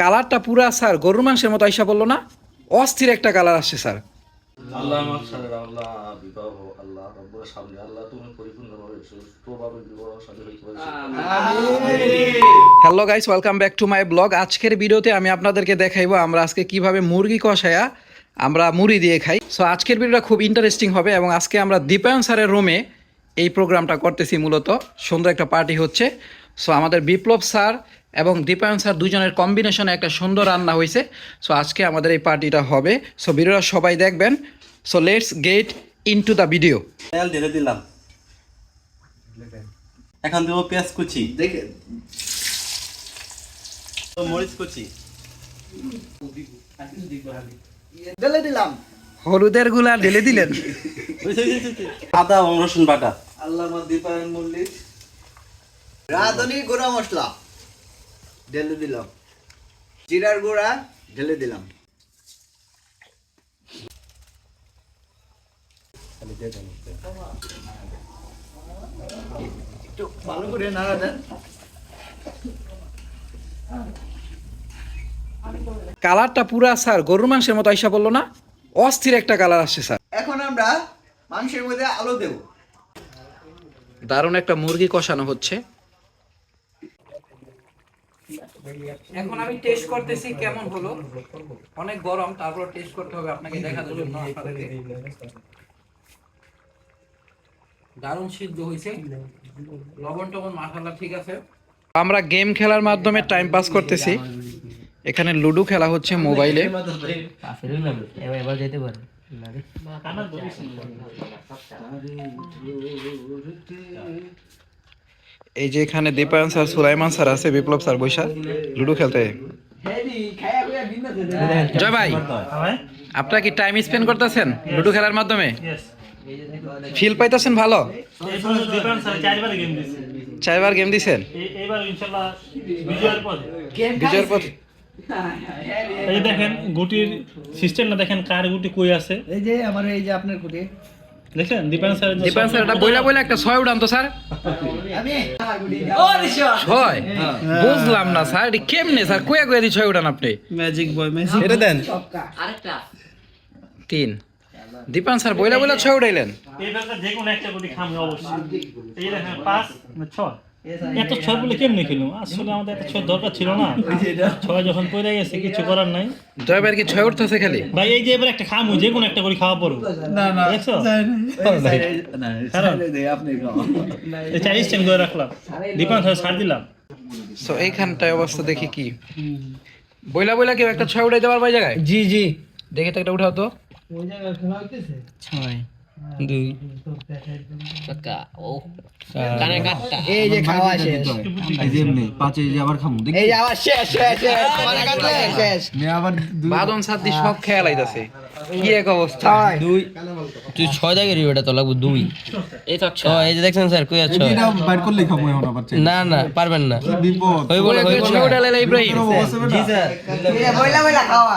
কালারটা পুরা স্যার গরুর মাংসের মতো আইসা বলল না? অস্থির একটা কালার আসছে স্যার। আল্লাহ আমার সাথে আল্লাহ বিবাহ আল্লাহ রব্বুর সামনে আল্লাহ তুমি পরিপূর্ণভাবে সুস্থভাবে বিবাহ সাথে হইতে hello guys welcome back to my blog আজকের ভিডিওতে আমি আপনাদেরকে দেখাইবো আমরা আজকে কীভাবে মুরগি কষায়া আমরা মুড়ি দিয়ে খাই। সো আজকের ভিডিওটা খুব ইন্টারেস্টিং হবে এবং আজকে আমরা দীপায়ন স্যারের রুমে এই প্রোগ্রামটা করতেছি মূলত। সুন্দর একটা পার্টি হচ্ছে। সো আমাদের বিপ্লব স্যার এবং দীপায়ন স্যার দুজনের কম্বিনেশনে একটা সুন্দর রান্না হয়েছে। সো আজকে আমাদের এই পার্টিটা হবে। সো ভিডিওটা সবাই দেখবেন। So let's get into the video তেল ঢেলে দিলাম। এখন দেবো পেঁয়াজ কুচি। দেখে। মরিচ কুচি। ঢেলে দিলাম। হলুদেরগুলা ঢেলে দিলেন। আদা রসুন বাটা। আল্লাহ দীপায়ন মল্লিক। রাঁধুনি গুঁড়া মশলা। ঢেলে দিলাম। জিরার গুঁড়া ঢেলে দিলাম। একটু ভালো করে নাড়া দেন। কালারটা পুরা স্যার গরুর মাংসের মতো আইসা বলল না? অস্থির একটা কালার আসছে স্যার। এখন আমরা মাংসের মধ্যে আলু দেব। দারুণ একটা মুরগি কষানো হচ্ছে। এখন আমি টেস্ট করতেছি কেমন হলো? অনেক গরম তারপর টেস্ট করতে হবে আপনাকে দেখানোর জন্য আপনাদেরকে দারুণ সিদ্ধ হয়েছে। লবণ টবণ মাসালা ঠিক আছে। আমরা গেম খেলার মাধ্যমে টাইম পাস করতেছি। এখানে লুডো খেলা হচ্ছে মোবাইলে যেতে এই যে এখানে দীপায়ন স্যার সুলাইমান স্যার আছে বিপ্লব স্যার বৈশা লুডো খেলতে। জয় ভাই আপনারা কি টাইম স্পেন্ড করতেছেন লুডো খেলার মাধ্যমে? ফিল পাইতেছেন ভালো? চারবার গেম দিছেন? বিজয়ের পরে বিজয়ের পর এই দেখেন গুটির সিস্টেমটা দেখেন কার গুটি কই আছে? এই যে আমার এই যে আপনার কুটি দীপান স্যার এটা বইলা বইলা একটা ছয় উড়ান তো স্যার। ছয়? বুঝলাম না স্যার এটা কেমনে স্যার? কয়া কয়া দি ছয় উড়ান আপনি। ম্যাজিক বয় ম্যাজিক এটা দেন। তিন। দীপান স্যার বইলা বইলা ছয় উড়াইলেন। এইবারটা যে কোনো একটা গুটি খামে অবশ্যই। এই দেখেন পাঁচ ছয়। এত ছয় বলে কেমনে খেলুম? আসলে আমাদের এত ছয় দরকার ছিল না। ছয় যখন পড়ে গেছে কিছু করার নাই। ভাইয়ের কি ছয় উঠতেছে খালি? ভাই এই যে এবার একটা খামু যে কোনো একটা করে খাওয়া পড়ো না না দেখছ? করে রাখলাম। দীপান ছাড় দিলাম। সো এইখানটায় অবস্থা দেখি কি? বইলা বইলা কেউ একটা ছয় উঠাইতে পারবে জায়গায়? জি জি। দেখে তো একটা উঠাও তো। ওই জায়গায় ছয়। দুই এই যে খাওয়া শেষ। এই যে আবার শেষ শেষ শেষ। মানে কাটলে শেষ বাদন সাদ্দি সব খেয়াল আইতাছে। কি এক অবস্থা। দুই তুই ছয় দাগের তো লাগবে দুই। এই তো ছয়। এই যে দেখছেন স্যার কই আছে? না না পারবেন না। হইব না হইব ছয় না উঠালে ইব্রাহিম জি স্যার। বইলা বইলা খাওয়া।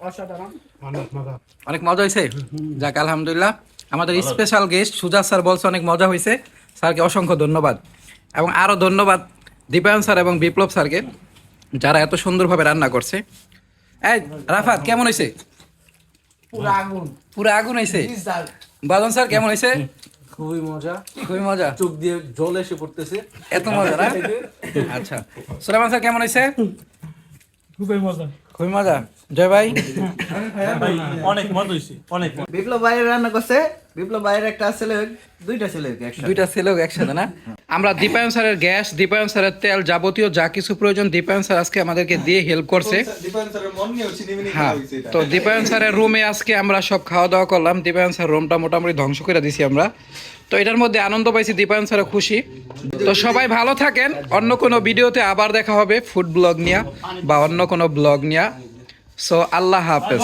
অনেক মজা। হয়েছে যাক আলহামদুলিল্লাহ। আমাদের স্পেশাল গেস্ট সুজাত স্যার বলছে অনেক মজা হয়েছে স্যারকে অসংখ্য ধন্যবাদ। এবং আরও ধন্যবাদ দীপায়ন স্যার এবং বিপ্লব স্যারকে যারা এত সুন্দরভাবে রান্না করছে। এই রাফাত কেমন হয়েছে পুরো আগুন। পুরো আগুন হয়েছে বাদন স্যার কেমন হয়েছে খুবই মজা। খুবই মজা। চোখ দিয়ে জল এসে পড়তেছে। এত মজা না? আচ্ছা। সুলেমান স্যার কেমন হয়েছে খুবই মজা। খুবই মজা। জয় ভাই। ভাই অনেক মজা হয়েছে অনেক বিপ্লব ভাইয়ের রান্না করছে। বিপ্লব ভাইয়ের একটা ছেলে দুইটা ছেলে একসাথে। দুইটা ছেলেও একসাথে না? আমরা দীপায়ন স্যারের গ্যাস দীপায়ন স্যারের তেল যাবতীয় যা কিছু প্রয়োজন দীপায়ন স্যার আজকে আমাদেরকে দিয়ে হেল্প করছে। হ্যাঁ তো দীপায়ন স্যারের রুমে আজকে আমরা সব খাওয়া দাওয়া করলাম। দীপায়ন স্যার রুমটা মোটামুটি ধ্বংস করে দিছি আমরা। তো এটার মধ্যে আনন্দ পাইছি দীপায়ন স্যারও খুশি। তো সবাই ভালো থাকেন। অন্য কোনো ভিডিওতে আবার দেখা হবে ফুড ব্লগ নিয়ে বা অন্য কোনো ব্লগ নিয়ে। সো আল্লাহ হাফেজ।